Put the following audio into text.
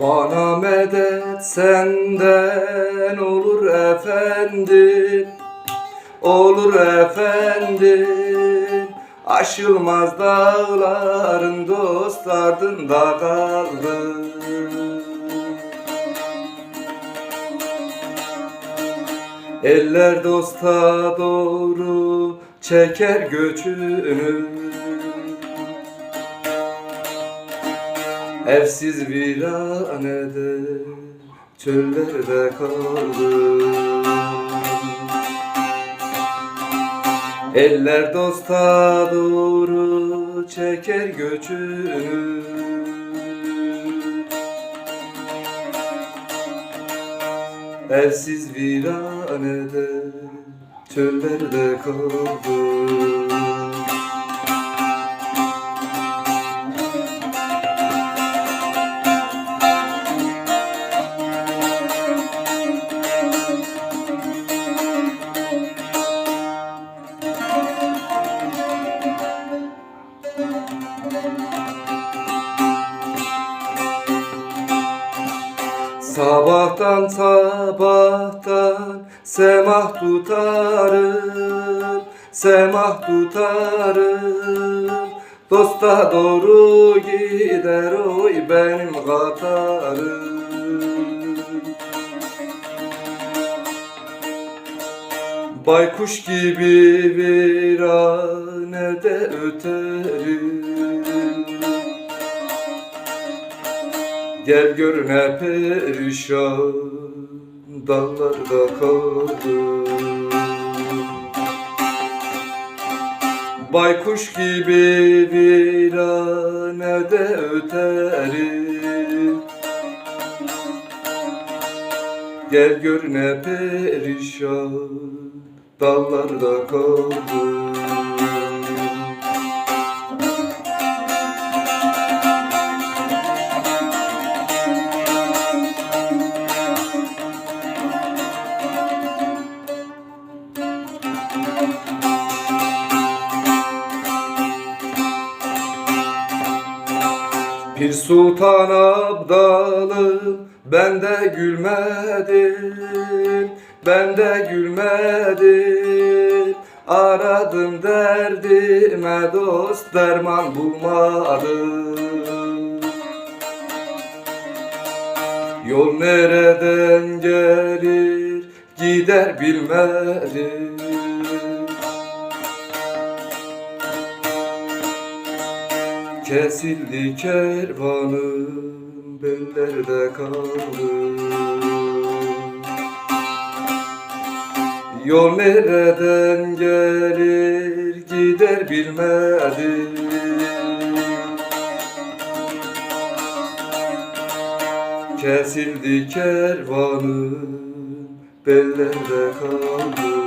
Bana medet senden olur efendim. Olur efendim. Aşılmaz dağların dost ardında kaldı Eller dosta doğru çeker göçünü Evsiz viranede çöllerde kaldı. Eller dosta doğru çeker göçünü. Evsiz viranede çöllerde kaldı Sabahtan sabahtan semah tutarım Semah tutarım. Dosta doğru gider oy benim katarım. Baykuş gibi viranede öterim Gel gör ne perişan dallarda kaldım. Baykuş gibi viranede öterim. Gel gör ne perişan dallarda kaldım Pir Sultan Abdalım ben de gülmedim Ben de gülmedim. Aradım derdime dost derman bulmadım. Yol nereden gelir gider bilmedim Kesildi kervanım bellerde kaldı Yol nereden gelir gider bilmedim. Kesildi kervanım bellerde kaldı